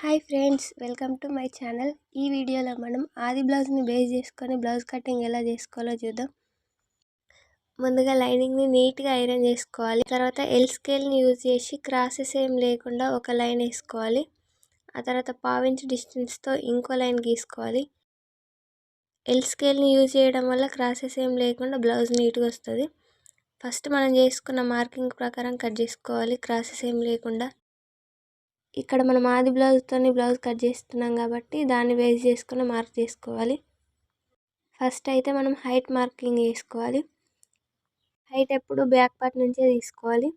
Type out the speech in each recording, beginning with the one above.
Hi friends welcome to my channel. ఈ వీడియోలో మనం ఆది బ్లౌజ్ని బేస్ చేసుకొని బ్లౌజ్ కటింగ్ ఎలా చేసుకోవాలో చూద్దాం. ముందుగా లైనింగ్ని నీట్గా ఐరన్ చేసుకోవాలి. తర్వాత ఎల్ స్కేల్ని యూజ్ చేసి క్రాసెస్ ఏం లేకుండా ఒక లైన్ వేసుకోవాలి. ఆ తర్వాత పావించ్ డిస్టెన్స్తో ఇంకో లైన్ గీసుకోవాలి. ఎల్ స్కేల్ని యూజ్ చేయడం వల్ల క్రాసెస్ ఏం లేకుండా బ్లౌజ్ నీట్గా వస్తుంది. ఫస్ట్ మనం చేసుకున్న మార్కింగ్ ప్రకారం కట్ చేసుకోవాలి. క్రాసెస్ ఏం లేకుండా ఇక్కడ మనం ఆది బ్లౌజ్తోని బ్లౌజ్ కట్ చేస్తున్నాం కాబట్టి దాన్ని బేస్ చేసుకుని మార్క్ చేసుకోవాలి. ఫస్ట్ అయితే మనం హైట్ మార్కింగ్ చేసుకోవాలి. హైట్ ఎప్పుడు బ్యాక్ పార్ట్ నుంచే తీసుకోవాలి.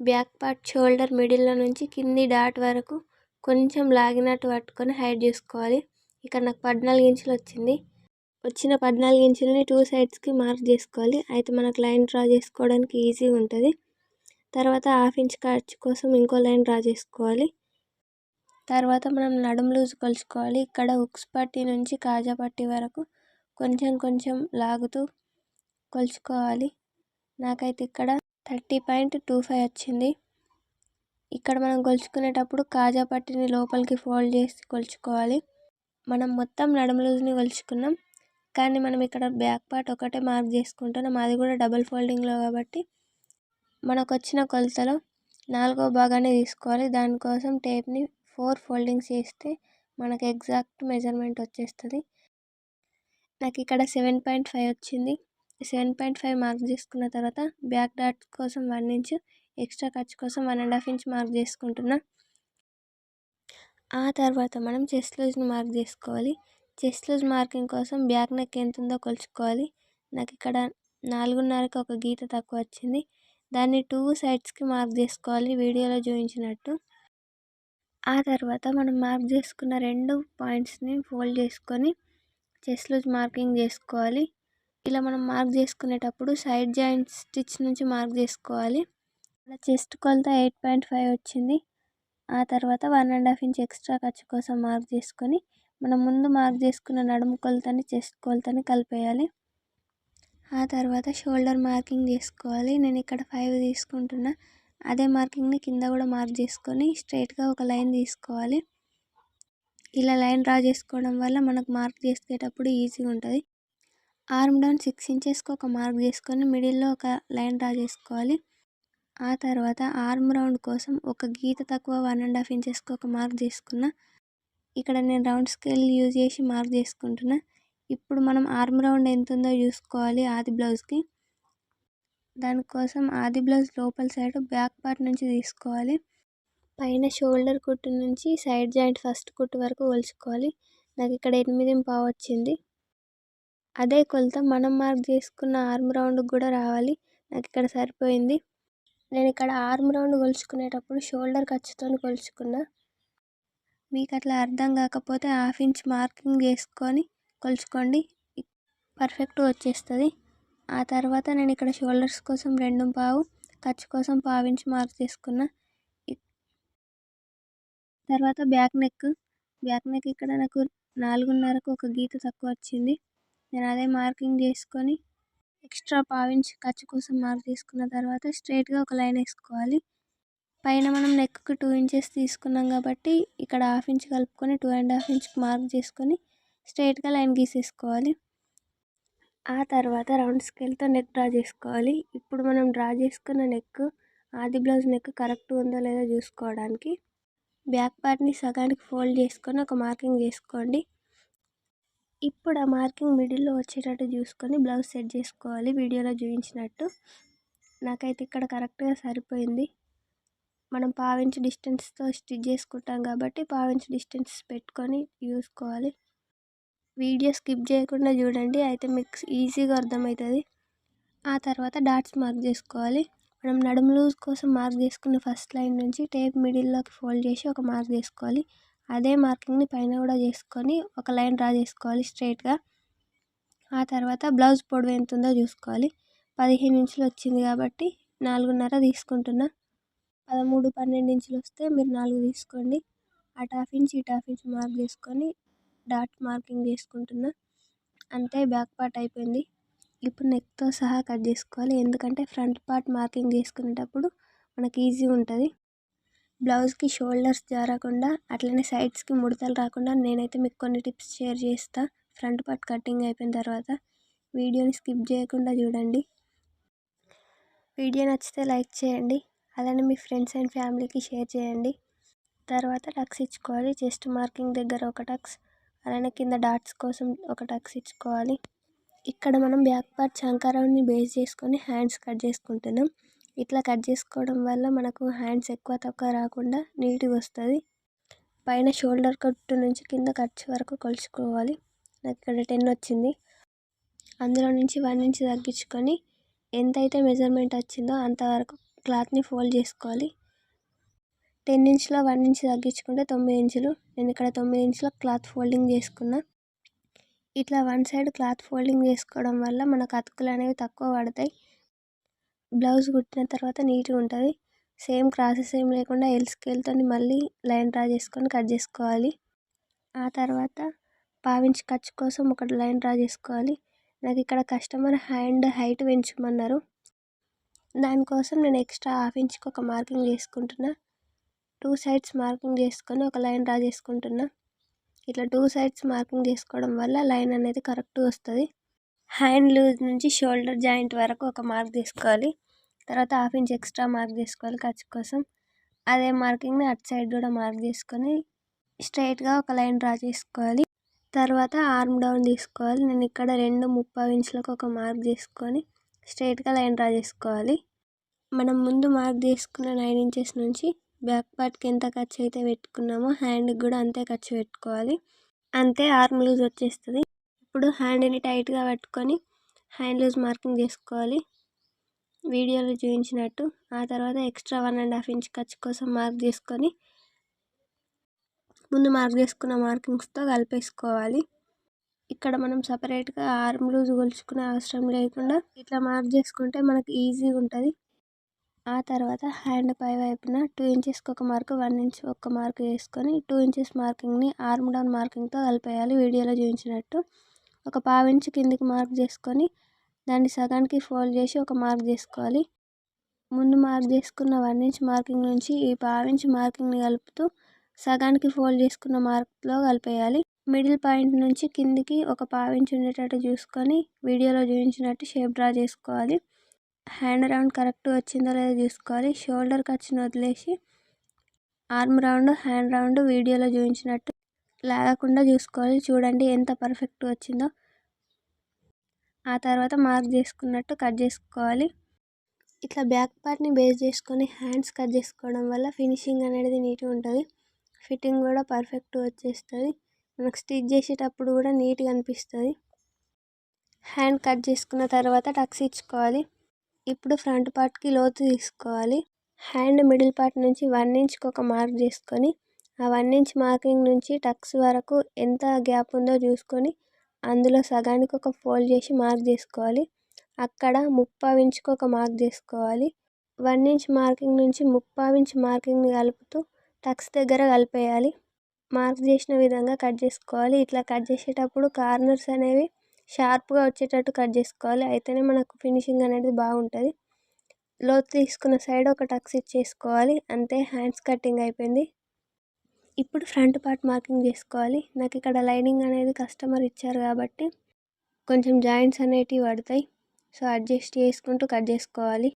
బ్యాక్ పార్ట్ షోల్డర్ మిడిల్లో నుంచి కింది డాట్ వరకు కొంచెం లాగినట్టు పట్టుకొని హైట్ చేసుకోవాలి. ఇక్కడ నాకు పద్నాలుగు ఇంచులు వచ్చింది. వచ్చిన పద్నాలుగు ఇంచులని టూ సైడ్స్కి మార్క్ చేసుకోవాలి. అయితే మనకు లైన్ డ్రా చేసుకోవడానికి ఈజీగా ఉంటుంది. తర్వాత హాఫ్ ఇంచ్ ఖర్చు కోసం ఇంకో లైన్ డ్రా చేసుకోవాలి. తర్వాత మనం నడుము లూజ్ కొలుచుకోవాలి. ఇక్కడ ఉక్స్ పట్టి నుంచి కాజా పట్టి వరకు కొంచెం కొంచెం లాగుతూ కొలుచుకోవాలి. నాకైతే ఇక్కడ థర్టీ పాయింట్ టూ ఫైవ్ వచ్చింది. ఇక్కడ మనం కొలుచుకునేటప్పుడు కాజా పట్టిని లోపలికి ఫోల్డ్ చేసి కొలుచుకోవాలి. మనం మొత్తం నడుము లూజ్ని కొలుచుకున్నాం. కానీ మనం ఇక్కడ బ్యాక్ పార్ట్ ఒకటే మార్క్ చేసుకుంటున్నాం. అది కూడా డబల్ ఫోల్డింగ్లో కాబట్టి మనకు వచ్చిన కొలతలో నాలుగో భాగాన్ని తీసుకోవాలి. దానికోసం టేప్ని ఫోర్ ఫోల్డింగ్స్ చేస్తే మనకు ఎగ్జాక్ట్ మెజర్మెంట్ వచ్చేస్తుంది. నాకు ఇక్కడ సెవెన్ పాయింట్ ఫైవ్ వచ్చింది. సెవెన్ పాయింట్ ఫైవ్ మార్క్ చేసుకున్న తర్వాత బ్యాక్ డాట్ కోసం వన్ ఇంచ్ ఎక్స్ట్రా ఖర్చు కోసం one and half inch mark చేసుకుంటున్నా. ఆ తర్వాత మనం చెస్ట్ లూజ్ని మార్క్ చేసుకోవాలి. చెస్ట్ లూజ్ మార్కింగ్ కోసం బ్యాక్ నెక్ ఎంత ఉందో కొలుచుకోవాలి. నాకు ఇక్కడ నాలుగున్నరకి ఒక గీత తక్కువ వచ్చింది. దాన్ని టూ సైడ్స్కి మార్క్ చేసుకోవాలి వీడియోలో చూపించినట్టు. ఆ తర్వాత మనం మార్క్ చేసుకున్న రెండు పాయింట్స్ని ఫోల్డ్ చేసుకొని చెస్లో మార్కింగ్ చేసుకోవాలి. ఇలా మనం మార్క్ చేసుకునేటప్పుడు సైడ్ జాయింట్ స్టిచ్ నుంచి మార్క్ చేసుకోవాలి. ఇలా చెస్ట్ కొలత ఎయిట్ పాయింట్ ఫైవ్ వచ్చింది. ఆ తర్వాత one and half inch extra ఖర్చు కోసం మార్క్ చేసుకొని మనం ముందు మార్క్ చేసుకున్న నడుము కొలతని చెస్ట్ కొలతని కలిపేయాలి. ఆ తర్వాత షోల్డర్ మార్కింగ్ చేసుకోవాలి. నేను ఇక్కడ ఫైవ్ తీసుకుంటున్నా. అదే మార్కింగ్ని కింద కూడా మార్క్ చేసుకొని స్ట్రైట్గా ఒక లైన్ తీసుకోవాలి. ఇలా లైన్ డ్రా చేసుకోవడం వల్ల మనకు మార్క్ చేసుకునేటప్పుడు ఈజీగా ఉంటుంది. ఆర్మ్ డౌన్ సిక్స్ ఇంచెస్కి ఒక మార్క్ చేసుకొని మిడిల్లో ఒక లైన్ డ్రా చేసుకోవాలి. ఆ తర్వాత ఆర్మ్ రౌండ్ కోసం ఒక గీత తక్కువ వన్ అండ్ హాఫ్ ఇంచెస్కి ఒక మార్క్ చేసుకున్న. ఇక్కడ నేను రౌండ్ స్కేల్ యూజ్ చేసి మార్క్ చేసుకుంటున్నా. ఇప్పుడు మనం ఆర్మ్ రౌండ్ ఎంత ఉందో చూసుకోవాలి ఆది బ్లౌజ్కి. దానికోసం ఆది బ్లౌజ్ లోపల సైడ్ బ్యాక్ పార్ట్ నుంచి తీసుకోవాలి. పైన షోల్డర్ కుట్టు నుంచి సైడ్ జాయింట్ ఫస్ట్ కుట్టు వరకు కొలుచుకోవాలి నాకు ఇక్కడ ఎనిమిది పావు వచ్చింది. అదే కొలత మనం మార్క్ చేసుకున్న ఆర్మ్ రౌండ్ కూడా రావాలి. నాకు ఇక్కడ సరిపోయింది. నేను ఇక్కడ ఆర్మ్ రౌండ్ కొలుచుకునేటప్పుడు షోల్డర్ ఖర్చుతో కొలుచుకున్నా. మీకు అట్లా అర్థం కాకపోతే హాఫ్ ఇంచ్ మార్కింగ్ చేసుకొని కొలుచుకోండి. పర్ఫెక్ట్గా వచ్చేస్తుంది. ఆ తర్వాత నేను ఇక్కడ షోల్డర్స్ కోసం రెండు పావు ఖర్చు కోసం పావించి మార్క్ చేసుకున్న తర్వాత బ్యాక్ నెక్ బ్యాక్ నెక్ ఇక్కడ నాకు నాలుగున్నరకు ఒక గీత తక్కువ వచ్చింది. నేను అదే మార్కింగ్ చేసుకొని ఎక్స్ట్రా పావించి ఖర్చు కోసం మార్క్ చేసుకున్న తర్వాత స్ట్రైట్గా ఒక లైన్ వేసుకోవాలి. పైన మనం నెక్కి టూ ఇంచెస్ తీసుకున్నాం కాబట్టి ఇక్కడ హాఫ్ ఇంచ్ కలుపుకొని two and half inch mark చేసుకొని స్ట్రైట్గా లైన్ గీసేసుకోవాలి. ఆ తర్వాత రౌండ్ స్కేల్తో నెక్ డ్రా చేసుకోవాలి. ఇప్పుడు మనం డ్రా చేసుకున్న నెక్ ఆది బ్లౌజ్ నెక్ కరెక్ట్ ఉందో లేదో చూసుకోవడానికి బ్యాక్ పార్ట్ని సగానికి ఫోల్డ్ చేసుకొని ఒక మార్కింగ్ చేసుకోండి. ఇప్పుడు ఆ మార్కింగ్ మిడిల్లో వచ్చేటట్టు చూసుకొని బ్లౌజ్ సెట్ చేసుకోవాలి. వీడియోలో చూపించినట్టు. నాకైతే ఇక్కడ కరెక్ట్గా సరిపోయింది. మనం పావించి డిస్టెన్స్తో స్టిచ్ చేసుకుంటాం కాబట్టి పావించి డిస్టెన్స్ పెట్టుకొని చూసుకోవాలి వీడియో స్కిప్ చేయకుండా చూడండి. అయితే మీకు ఈజీగా అర్థమవుతుంది. ఆ తర్వాత డాట్స్ మార్క్ చేసుకోవాలి. మనం నడుము లూజ్ కోసం మార్క్ చేసుకున్న ఫస్ట్ లైన్ నుంచి టేప్ మిడిల్లోకి ఫోల్డ్ చేసి ఒక మార్క్ చేసుకోవాలి. అదే మార్కింగ్ని పైన కూడా చేసుకొని ఒక లైన్ డ్రా చేసుకోవాలి స్ట్రైట్గా ఆ తర్వాత బ్లౌజ్ పొడవు ఎంత ఉందో చూసుకోవాలి. పదిహేను ఇంచులు వచ్చింది కాబట్టి నాలుగున్నర తీసుకుంటున్నా. పదమూడు పన్నెండు ఇంచులు వస్తే మీరు నాలుగు తీసుకోండి. అటు హాఫ్ ఇంచ్ ఇటు హాఫ్ ఇంచ్ మార్క్ చేసుకొని డాట్ మార్కింగ్ చేసుకుంటున్నా అంతే బ్యాక్ పార్ట్ అయిపోయింది. ఇప్పుడు నెక్తో సహా కట్ చేసుకోవాలి. ఎందుకంటే ఫ్రంట్ పార్ట్ మార్కింగ్ చేసుకునేటప్పుడు మనకి ఈజీ ఉంటుంది. బ్లౌజ్కి షోల్డర్స్ జారకుండా అట్లనే సైడ్స్కి ముడతలు రాకుండా నేనైతే మీకు కొన్ని టిప్స్ షేర్ చేస్తా. ఫ్రంట్ పార్ట్ కటింగ్ అయిపోయిన తర్వాత వీడియోని స్కిప్ చేయకుండా చూడండి. వీడియో నచ్చితే లైక్ చేయండి. అలానే మీ ఫ్రెండ్స్ అండ్ ఫ్యామిలీకి షేర్ చేయండి. తర్వాత టక్స్ ఇచ్చుకోవాలి. చెస్ట్ మార్కింగ్ దగ్గర ఒక టక్స్. అలానే కింద డాట్స్ కోసం ఒక టక్స్ ఇచ్చుకోవాలి. ఇక్కడ మనం బ్యాక్ పార్ట్ చంకారాన్ని బేస్ చేసుకొని హ్యాండ్స్ కట్ చేసుకుంటున్నాం. ఇట్లా కట్ చేసుకోవడం వల్ల మనకు హ్యాండ్స్ ఎక్కువ తక్కువ రాకుండా నీట్గా వస్తుంది. పైన షోల్డర్ కట్టు నుంచి కింద ఖర్చు వరకు కొలుచుకోవాలి. నాకు ఇక్కడ టెన్ వచ్చింది. అందులో నుంచి వన్ ఇంచ్ తగ్గించుకొని ఎంతైతే మెజర్మెంట్ వచ్చిందో అంతవరకు క్లాత్ని ఫోల్డ్ చేసుకోవాలి. టెన్ ఇంచులో వన్ ఇంచ్ తగ్గించుకుంటే తొమ్మిది ఇంచులు. నేను ఇక్కడ తొమ్మిది ఇంచుల క్లాత్ ఫోల్డింగ్ చేసుకున్నా. ఇట్లా వన్ సైడ్ క్లాత్ ఫోల్డింగ్ చేసుకోవడం వల్ల మనకు అతుకులు అనేవి తక్కువ పడతాయి. బ్లౌజ్ కుట్టిన తర్వాత నీట్గా ఉంటుంది. సేమ్ క్రాసెస్ ఏం లేకుండా ఎల్ స్కేల్తో మళ్ళీ లైన్ డ్రా చేసుకొని కట్ చేసుకోవాలి. ఆ తర్వాత పావించి ఖర్చు కోసం ఒక లైన్ డ్రా చేసుకోవాలి. నాకు ఇక్కడ కస్టమర్ హ్యాండ్ హైట్ పెంచమన్నారు. దానికోసం నేను ఎక్స్ట్రా హాఫ్ ఇంచ్కి ఒక మార్కింగ్ చేసుకుంటున్నా. టూ సైడ్స్ మార్కింగ్ చేసుకొని ఒక లైన్ డ్రా చేసుకుంటున్నా ఇట్లా టూ సైడ్స్ మార్కింగ్ చేసుకోవడం వల్ల లైన్ అనేది కరెక్ట్గా వస్తుంది. హ్యాండ్ లూజ్ నుంచి షోల్డర్ జాయింట్ వరకు ఒక మార్క్ తీసుకోవాలి. తర్వాత హాఫ్ ఇంచ్ ఎక్స్ట్రా మార్క్ చేసుకోవాలి ఖర్చు కోసం. అదే మార్కింగ్ని అటు సైడ్ కూడా మార్క్ చేసుకొని స్ట్రైట్గా ఒక లైన్ డ్రా చేసుకోవాలి తర్వాత ఆర్మ్ డౌన్ తీసుకోవాలి. నేను ఇక్కడ రెండు ముప్పై ఇంచులకు ఒక మార్క్ చేసుకొని స్ట్రైట్గా లైన్ డ్రా చేసుకోవాలి మనం ముందు మార్క్ తీసుకున్న నైన్ ఇంచెస్ నుంచి బ్యాక్ పార్ట్కి ఎంత ఖర్చు అయితే పెట్టుకున్నామో హ్యాండ్కి కూడా అంతే ఖర్చు పెట్టుకోవాలి. అంతే ఆర్మ్ లూజ్ వచ్చేస్తుంది. ఇప్పుడు హ్యాండ్ని టైట్గా పట్టుకొని హ్యాండ్ లూజ్ మార్కింగ్ చేసుకోవాలి. వీడియోలో చూపించినట్టు. ఆ తర్వాత extra one and half inch ఖర్చు కోసం మార్క్ చేసుకొని ముందు మార్క్ చేసుకున్న మార్కింగ్స్తో కలిపేసుకోవాలి. ఇక్కడ మనం సపరేట్గా ఆర్మ్ లూజ్ కొలుచుకునే అవసరం లేకుండా ఇట్లా మార్క్ చేసుకుంటే మనకి ఈజీగా ఉంటుంది. ఆ తర్వాత హ్యాండ్ పై వైపున టూ ఇంచెస్కి ఒక మార్క్ వన్ ఇంచ్ ఒక మార్క్ వేసుకొని టూ ఇంచెస్ మార్కింగ్ని ఆర్మ్ డౌన్ మార్కింగ్తో కలిపేయాలి వీడియోలో చూపించినట్టు. ఒక పావు ఇంచ్ కిందికి మార్క్ చేసుకొని దాన్ని సగానికి ఫోల్డ్ చేసి ఒక మార్క్ చేసుకోవాలి. ముందు మార్క్ చేసుకున్న వన్ ఇంచ్ మార్కింగ్ నుంచి ఈ పావు ఇంచ్ మార్కింగ్ని కలుపుతూ సగానికి ఫోల్డ్ చేసుకున్న మార్క్లో కలిపేయాలి. మిడిల్ పాయింట్ నుంచి కిందికి ఒక పావు ఇంచ్ ఉండేటట్టు చూసుకొని వీడియోలో చూపించినట్టు షేప్ డ్రా చేసుకోవాలి. హ్యాండ్ రౌండ్ కరెక్ట్గా వచ్చిందో లేదో చూసుకోవాలి. షోల్డర్ ఖర్చును వదిలేసి ఆర్మ్ రౌండ్ హ్యాండ్ రౌండ్ వీడియోలో చూపించినట్టు లాగకుండా చూసుకోవాలి. చూడండి ఎంత పర్ఫెక్ట్ వచ్చిందో. ఆ తర్వాత మార్క్ చేసుకున్నట్టు కట్ చేసుకోవాలి. ఇట్లా బ్యాక్ పార్ట్ని బేస్ చేసుకొని హ్యాండ్స్ కట్ చేసుకోవడం వల్ల ఫినిషింగ్ అనేది నీట్గా ఉంటుంది. ఫిట్టింగ్ కూడా పర్ఫెక్ట్ వచ్చేస్తుంది. మనకు స్టిచ్ చేసేటప్పుడు కూడా నీట్గా అనిపిస్తుంది. హ్యాండ్ కట్ చేసుకున్న తర్వాత టక్స్ ఇచ్చుకోవాలి. ఇప్పుడు ఫ్రంట్ పార్ట్కి లోతు తీసుకోవాలి. హ్యాండ్ మిడిల్ పార్ట్ నుంచి వన్ ఇంచ్కి ఒక మార్క్ చేసుకొని ఆ వన్ ఇంచ్ మార్కింగ్ నుంచి టక్స్ వరకు ఎంత గ్యాప్ ఉందో చూసుకొని అందులో సగానికి ఒక ఫోల్డ్ చేసి మార్క్ చేసుకోవాలి అక్కడ ముప్పావు ఇంచుకు ఒక మార్క్ చేసుకోవాలి వన్ ఇంచ్ మార్కింగ్ నుంచి ముప్పావు ఇంచ్ మార్కింగ్ని కలుపుతూ టక్స్ దగ్గర కలిపేయాలి. మార్క్ చేసిన విధంగా కట్ చేసుకోవాలి. ఇట్లా కట్ చేసేటప్పుడు కార్నర్స్ అనేవి షార్ప్గా వచ్చేటట్టు కట్ చేసుకోవాలి. అయితేనే మనకు ఫినిషింగ్ అనేది బాగుంటుంది. లోతు తీసుకున్న సైడ్ ఒక టక్స్ ఇచ్చేసుకోవాలి. అంతే హ్యాండ్స్ కటింగ్ అయిపోయింది. ఇప్పుడు ఫ్రంట్ పార్ట్ మార్కింగ్ చేసుకోవాలి. నాకు ఇక్కడ లైనింగ్ అనేది కస్టమర్ ఇచ్చారు కాబట్టి కొంచెం జాయింట్స్ అనేటివి పడతాయి. సో అడ్జస్ట్ చేసుకుంటూ కట్ చేసుకోవాలి.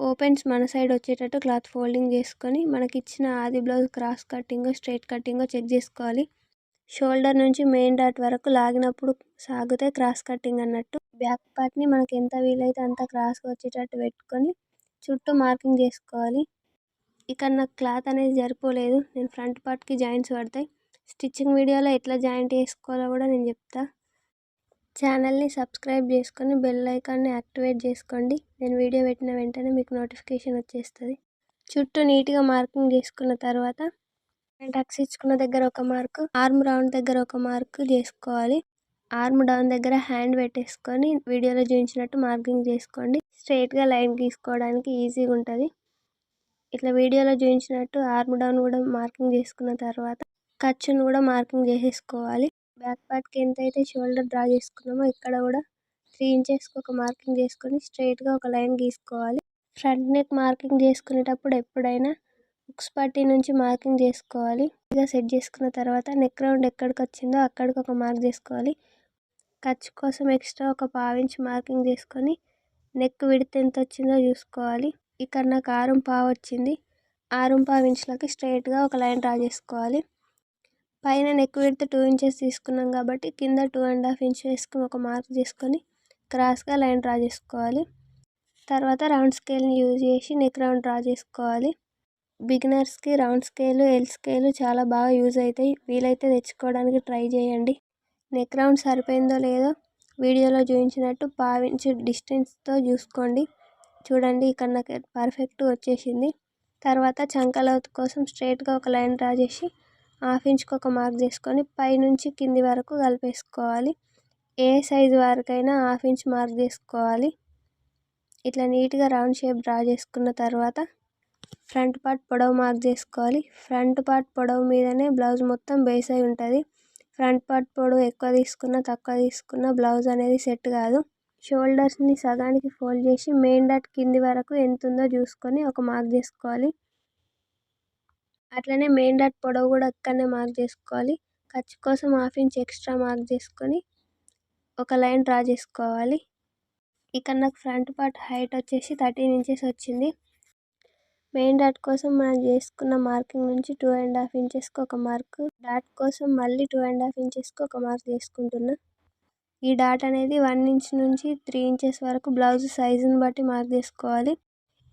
ఓపెన్స్ మన సైడ్ వచ్చేటట్టు క్లాత్ ఫోల్డింగ్ చేసుకొని మనకి ఇచ్చిన ఆది blouse cross cutting straight cutting check చేసుకోవాలి. షోల్డర్ నుంచి మెయిన్ డాట్ వరకు లాగినప్పుడు సాగితే క్రాస్ కటింగ్ అన్నట్టు. బ్యాక్ పార్ట్ని మనకి ఎంత వీలైతే అంత క్రాస్గా వచ్చేటట్టు పెట్టుకొని చుట్టూ మార్కింగ్ చేసుకోవాలి. ఇక్కడ నాకు క్లాత్ అనేది సరిపోలేదు. నేను ఫ్రంట్ పార్ట్కి జాయింట్స్ పడతాయి. స్టిచ్చింగ్ వీడియోలో ఎట్లా జాయింట్ చేసుకోవాలో కూడా నేను చెప్తా. ఛానల్ని సబ్స్క్రైబ్ చేసుకొని బెల్ ఐకాన్ని యాక్టివేట్ చేసుకోండి. నేను వీడియో పెట్టిన వెంటనే మీకు నోటిఫికేషన్ వచ్చేస్తుంది. చుట్టూ నీట్గా మార్కింగ్ చేసుకున్న తర్వాత టక్స్ ఇచ్చుకున్న దగ్గర ఒక మార్క్ ఆర్మ్ రౌండ్ దగ్గర ఒక మార్క్ చేసుకోవాలి. ఆర్మ్ డౌన్ దగ్గర హ్యాండ్ పెట్టేసుకొని వీడియోలో చూపించినట్టు మార్కింగ్ చేసుకోండి. స్ట్రైట్గా లైన్ గీసుకోవడానికి ఈజీగా ఉంటుంది. ఇట్లా వీడియోలో చూపించినట్టు ఆర్మ్ డౌన్ కూడా మార్కింగ్ చేసుకున్న తర్వాత ఖర్చును కూడా మార్కింగ్ చేసేసుకోవాలి. బ్యాక్ పార్ట్కి ఎంత అయితే షోల్డర్ డ్రా చేసుకున్నామో ఇక్కడ కూడా త్రీ ఇంచెస్కి ఒక మార్కింగ్ చేసుకొని స్ట్రైట్గా ఒక లైన్ గీసుకోవాలి. ఫ్రంట్ నెక్ మార్కింగ్ చేసుకునేటప్పుడు ఎప్పుడైనా బుక్స్ పట్టీ నుంచి మార్కింగ్ చేసుకోవాలి. ఇక సెట్ చేసుకున్న తర్వాత నెక్ రౌండ్ ఎక్కడికి వచ్చిందో అక్కడికి ఒక మార్క్ చేసుకోవాలి. ఖర్చు కోసం ఎక్స్ట్రా ఒక పావించి మార్కింగ్ చేసుకొని నెక్ విడితే ఎంత వచ్చిందో చూసుకోవాలి. ఇక్కడ నాకు ఆరు పావు వచ్చింది. ఆరు పావు ఇంచులకి స్ట్రైట్గా ఒక లైన్ డ్రా చేసుకోవాలి. పైన నెక్ విడితే టూ ఇంచెస్ తీసుకున్నాం కాబట్టి కింద టూ అండ్ హాఫ్ ఇంచ్ వేసుకుని ఒక మార్క్ చేసుకొని క్రాస్గా లైన్ డ్రా చేసుకోవాలి. తర్వాత రౌండ్ స్కేల్ని యూజ్ చేసి నెక్ రౌండ్ డ్రా చేసుకోవాలి. బిగినర్స్కి రౌండ్ స్కేలు ఎల్ స్కేలు చాలా బాగా యూజ్ అవుతాయి వీలైతే తెచ్చుకోవడానికి ట్రై చేయండి. నెక్ రౌండ్ సరిపోయిందో లేదో వీడియోలో చూపించినట్టు పావించి డిస్టెన్స్తో చూసుకోండి. చూడండి ఇక్కడ నాకు పర్ఫెక్ట్ వచ్చేసింది. తర్వాత చంకలౌత్ కోసం స్ట్రైట్గా ఒక లైన్ డ్రా చేసి హాఫ్ ఇంచ్కి ఒక మార్క్ చేసుకొని పైనుంచి కింది వరకు కలిపేసుకోవాలి. ఏ సైజు వరకైనా హాఫ్ ఇంచ్ మార్క్ చేసుకోవాలి. ఇట్లా నీట్గా రౌండ్ షేప్ డ్రా చేసుకున్న తర్వాత ఫ్రంట్ పార్ట్ పొడవు మార్క్ చేసుకోవాలి. ఫ్రంట్ పార్ట్ పొడవు మీదనే బ్లౌజ్ మొత్తం బేస్ అయి ఉంటుంది. ఫ్రంట్ పార్ట్ పొడవు ఎక్కువ తీసుకున్న తక్కువ తీసుకున్న బ్లౌజ్ అనేది సెట్ కాదు. షోల్డర్స్ని సగానికి ఫోల్డ్ చేసి మెయిన్ డాట్ కింది వరకు ఎంత ఉందో చూసుకొని ఒక మార్క్ చేసుకోవాలి. అట్లనే మెయిన్ డాట్ పొడవు కూడా అక్కడనే మార్క్ చేసుకోవాలి. ఖర్చు కోసం హాఫ్ ఇంచ్ ఎక్స్ట్రా మార్క్ చేసుకొని ఒక లైన్ డ్రా చేసుకోవాలి. ఇక్కడ నాకు ఫ్రంట్ పార్ట్ హైట్ వచ్చేసి థర్టీన్ ఇంచెస్ వచ్చింది. మెయిన్ డాట్ కోసం మనం చేసుకున్న మార్కింగ్ నుంచి టూ అండ్ హాఫ్ ఇంచెస్కి ఒక మార్క్ డాట్ కోసం మళ్ళీ టూ అండ్ హాఫ్ ఇంచెస్కి ఒక మార్క్ చేసుకుంటున్నా. ఈ డాట్ అనేది వన్ ఇంచ్ నుంచి త్రీ ఇంచెస్ వరకు బ్లౌజ్ సైజుని బట్టి మార్క్ చేసుకోవాలి.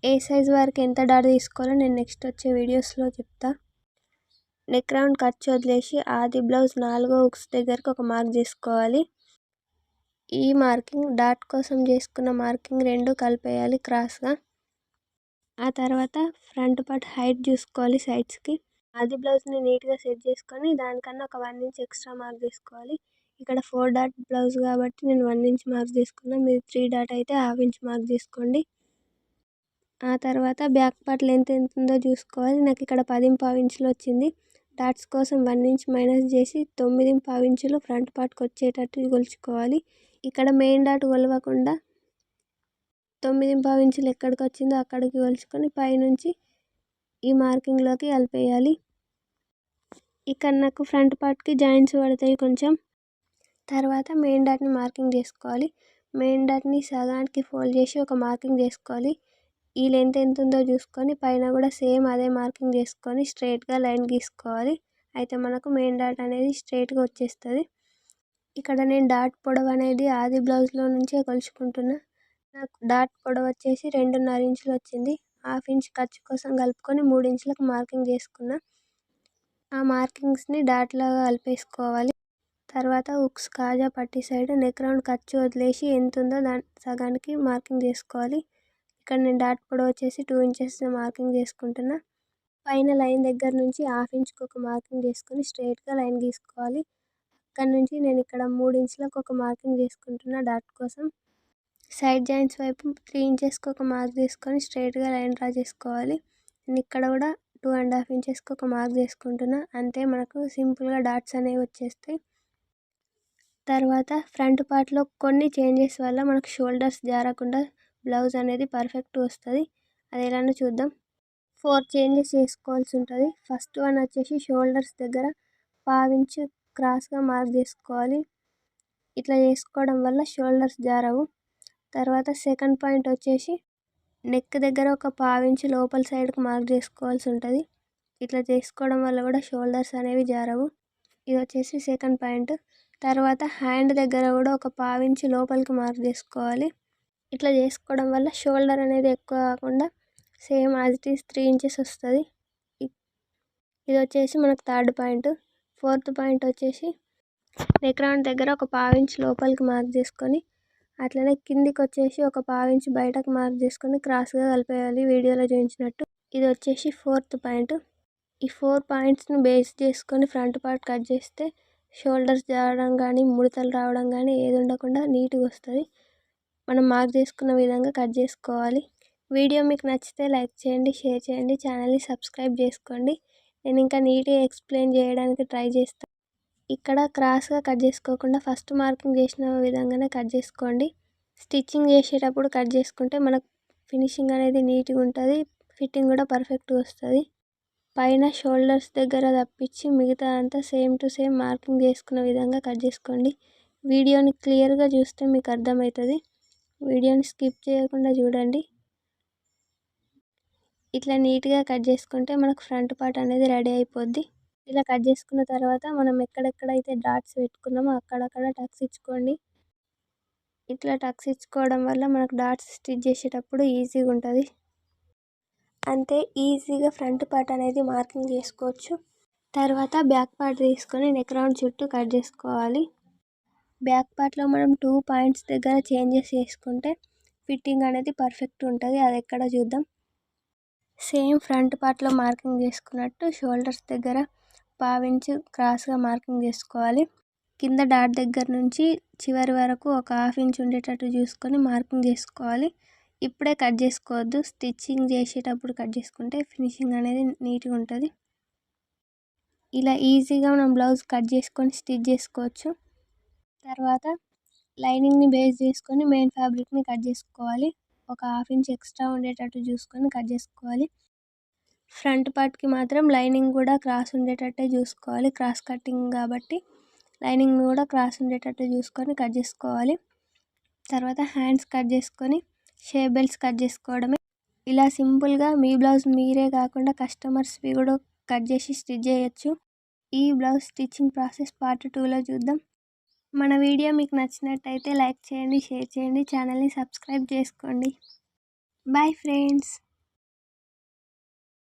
ఏ సైజ్ వరకు ఎంత డాట్ తీసుకోవాలో నేను నెక్స్ట్ వచ్చే వీడియోస్లో చెప్తా. నెక్ రౌండ్ ఖర్చు వదిలేసి ఆది బ్లౌజ్ నాలుగో ఉక్స్ దగ్గరకు ఒక మార్క్ చేసుకోవాలి. ఈ మార్కింగ్ డాట్ కోసం చేసుకున్న మార్కింగ్ రెండు కలిపేయాలి క్రాస్గా. ఆ తర్వాత ఫ్రంట్ పార్ట్ హైట్ చూసుకోవాలి సైడ్స్కి. ఆది బ్లౌజ్ని నీట్గా సెట్ చేసుకొని దానికన్నా ఒక వన్ ఇంచ్ ఎక్స్ట్రా మార్క్ చేసుకోవాలి ఇక్కడ ఫోర్ డాట్ బ్లౌజ్ కాబట్టి నేను వన్ ఇంచ్ మార్క్ తీసుకున్నాను మీరు త్రీ డాట్ అయితే హాఫ్ ఇంచ్ మార్క్ చేసుకోండి ఆ తర్వాత బ్యాక్ పార్ట్ లెంత్ ఎంత ఉందో చూసుకోవాలి. నాకు ఇక్కడ పది పావు ఇంచులు వచ్చింది. డాట్స్ కోసం వన్ ఇంచ్ మైనస్ చేసి తొమ్మిది పావు ఇంచులు ఫ్రంట్ పార్ట్కి వచ్చేటట్టు కొలుచుకోవాలి. ఇక్కడ మెయిన్ డాట్ కొలవకుండా తొమ్మిది పావు ఎక్కడికి వచ్చిందో అక్కడికి కొలుచుకొని పైనుంచి ఈ మార్కింగ్లోకి కలిపేయాలి ఇక్కడ నాకు ఫ్రంట్ పార్ట్కి జాయింట్స్ పడతాయి కొంచెం. తర్వాత మెయిన్ డాట్ని మార్కింగ్ చేసుకోవాలి. మెయిన్ డాట్ని సగానికి ఫోల్డ్ చేసి ఒక మార్కింగ్ చేసుకోవాలి. ఈ లెంత్ ఎంత ఉందో చూసుకొని పైన కూడా సేమ్ అదే మార్కింగ్ చేసుకొని స్ట్రైట్గా లైన్ గీసుకోవాలి. అయితే మనకు మెయిన్ డాట్ అనేది స్ట్రైట్గా వచ్చేస్తుంది. ఇక్కడ నేను డాట్ పొడవు అనేది ఆది బ్లౌజ్లో నుంచే కొలుచుకుంటున్నా. నాకు డాట్ పొడవు వచ్చేసి రెండున్నర ఇంచులు వచ్చింది. హాఫ్ ఇంచ్ ఖర్చు కోసం కలుపుకొని మూడు ఇంచులకు మార్కింగ్ చేసుకున్న. ఆ మార్కింగ్స్ని డాట్ లాగా కలిపేసుకోవాలి. తర్వాత ఉక్స్ కాజా పట్టి సైడ్ నెక్ రౌండ్ ఖర్చు వదిలేసి ఎంత ఉందో దాని సగానికి మార్కింగ్ చేసుకోవాలి. ఇక్కడ నేను డాట్ పొడవు వచ్చేసి టూ ఇంచెస్ మార్కింగ్ చేసుకుంటున్నా. పైన లైన్ దగ్గర నుంచి హాఫ్ ఇంచ్కి ఒక మార్కింగ్ చేసుకొని స్ట్రైట్గా లైన్ గీసుకోవాలి. అక్కడ నుంచి నేను ఇక్కడ మూడు ఇంచులకు ఒక మార్కింగ్ చేసుకుంటున్నా డాట్ కోసం. సైడ్ జాయింట్స్ వైపు త్రీ ఇంచెస్కి ఒక మార్క్ తీసుకొని స్ట్రైట్గా లైన్ డ్రా చేసుకోవాలి. నేను ఇక్కడ కూడా టూ అండ్ హాఫ్ ఇంచెస్కి ఒక మార్క్ చేసుకుంటున్నా అంతే మనకు సింపుల్గా డాట్స్ అనేవి వచ్చేస్తాయి. తర్వాత ఫ్రంట్ పార్ట్లో కొన్ని చేంజెస్ వల్ల మనకు షోల్డర్స్ జారకుండా బ్లౌజ్ అనేది పర్ఫెక్ట్ వస్తుంది. అది ఎలానో చూద్దాం. ఫోర్ చేంజెస్ చేసుకోవాల్సి ఉంటుంది. ఫస్ట్ వన్ వచ్చేసి షోల్డర్స్ దగ్గర పావించి క్రాస్గా మార్క్ చేసుకోవాలి ఇట్లా చేసుకోవడం వల్ల షోల్డర్స్ జారవు. తర్వాత సెకండ్ పాయింట్ వచ్చేసి నెక్ దగ్గర ఒక పావించి లోపల సైడ్కి మార్క్ చేసుకోవాల్సి ఉంటుంది. ఇట్లా చేసుకోవడం వల్ల కూడా షోల్డర్స్ అనేవి జారవు. ఇది వచ్చేసి సెకండ్ పాయింట్. తర్వాత హ్యాండ్ దగ్గర కూడా ఒక పావించి లోపలికి మార్క్ చేసుకోవాలి. ఇట్లా చేసుకోవడం వల్ల షోల్డర్ అనేది ఎక్కువ కాకుండా same as it is three inches వస్తుంది. ఇది వచ్చేసి మనకు థర్డ్ పాయింట్. ఫోర్త్ పాయింట్ వచ్చేసి నెక్ రౌండ్ దగ్గర ఒక పావించి లోపలికి మార్క్ చేసుకొని అట్లనే కిందికి వచ్చేసి ఒక పావించి బయటకు మార్క్ చేసుకొని క్రాస్గా కలిపేయాలి వీడియోలో చూపించినట్టు. ఇది వచ్చేసి ఫోర్త్ పాయింట్. ఈ ఫోర్ పాయింట్స్ని బేస్ చేసుకొని ఫ్రంట్ పార్ట్ కట్ చేస్తే షోల్డర్స్ జారడం కానీ ముడతలు రావడం కానీ ఏది ఉండకుండా నీట్గా వస్తుంది. మనం మార్క్ చేసుకున్న విధంగా కట్ చేసుకోవాలి. వీడియో మీకు నచ్చితే లైక్ చేయండి షేర్ చేయండి ఛానల్ని సబ్స్క్రైబ్ చేసుకోండి. నేను ఇంకా నీట్గా ఎక్స్ప్లెయిన్ చేయడానికి ట్రై చేస్తాను ఇక్కడ క్రాస్గా కట్ చేసుకోకుండా ఫస్ట్ మార్కింగ్ చేసిన విధంగానే కట్ చేసుకోండి. స్టిచ్చింగ్ చేసేటప్పుడు కట్ చేసుకుంటే మనకు ఫినిషింగ్ అనేది నీట్గా ఉంటుంది ఫిట్టింగ్ కూడా పర్ఫెక్ట్గా వస్తుంది. పైన షోల్డర్స్ దగ్గర తప్పించి మిగతా అంతా సేమ్ టు సేమ్ మార్కింగ్ చేసుకున్న విధంగా కట్ చేసుకోండి. వీడియోని క్లియర్గా చూస్తే మీకు అర్థమవుతుంది. వీడియోని స్కిప్ చేయకుండా చూడండి. ఇట్లా నీట్గా కట్ చేసుకుంటే మనకు ఫ్రంట్ పార్ట్ అనేది రెడీ అయిపోద్ది. ఇలా కట్ చేసుకున్న తర్వాత మనం ఎక్కడెక్కడైతే డాట్స్ పెట్టుకున్నామో అక్కడక్కడ టక్స్ ఇచ్చుకోండి. ఇట్లా టక్స్ ఇచ్చుకోవడం వల్ల మనకు డాట్స్ స్టిచ్ చేసేటప్పుడు ఈజీగా ఉంటుంది. అంతే ఈజీగా ఫ్రంట్ పార్ట్ అనేది మార్కింగ్ చేసుకోవచ్చు. తర్వాత బ్యాక్ పార్ట్ తీసుకొని నెక్ రౌండ్ చుట్టూ కట్ చేసుకోవాలి. బ్యాక్ పార్ట్లో మనం టూ పాయింట్స్ దగ్గర చేంజెస్ చేసుకుంటే ఫిట్టింగ్ అనేది పర్ఫెక్ట్ ఉంటుంది. అది ఎక్కడ చూద్దాం. సేమ్ ఫ్రంట్ పార్ట్లో మార్కింగ్ చేసుకున్నట్టు షోల్డర్స్ దగ్గర పావించి క్రాస్గా మార్కింగ్ చేసుకోవాలి. కింద డాట్ దగ్గర నుంచి చివరి వరకు ఒక హాఫ్ ఇంచ్ ఉండేటట్టు చూసుకొని మార్కింగ్ చేసుకోవాలి. ఇప్పుడే కట్ చేసుకోవద్దు. స్టిచ్చింగ్ చేసేటప్పుడు కట్ చేసుకుంటే ఫినిషింగ్ అనేది నీట్గా ఉంటుంది. ఇలా ఈజీగా మనం బ్లౌజ్ కట్ చేసుకొని స్టిచ్ చేసుకోవచ్చు. తర్వాత లైనింగ్ని బేస్ చేసుకొని మెయిన్ ఫ్యాబ్రిక్ని కట్ చేసుకోవాలి. ఒక హాఫ్ ఇంచ్ ఎక్స్ట్రా ఉండేటట్టు చూసుకొని కట్ చేసుకోవాలి. ఫ్రంట్ పార్ట్కి మాత్రం లైనింగ్ కూడా క్రాస్ ఉండేటట్టే చూసుకోవాలి. క్రాస్ కటింగ్ కాబట్టి లైనింగ్ కూడా క్రాస్ ఉండేటట్టు చూసుకొని కట్ చేసుకోవాలి. తర్వాత హ్యాండ్స్ కట్ చేసుకొని షేప్ బెల్ట్స్ కట్ చేసుకోవడమే. ఇలా సింపుల్గా మీ బ్లౌజ్ మీరే కాకుండా కస్టమర్స్వి కూడా కట్ చేసి స్టిచ్ చేయొచ్చు. ఈ బ్లౌజ్ స్టిచ్చింగ్ ప్రాసెస్ పార్ట్ టూలో చూద్దాం. మన వీడియో మీకు నచ్చినట్టయితే లైక్ చేయండి షేర్ చేయండి ఛానల్ని సబ్స్క్రైబ్ చేసుకోండి. Bye friends!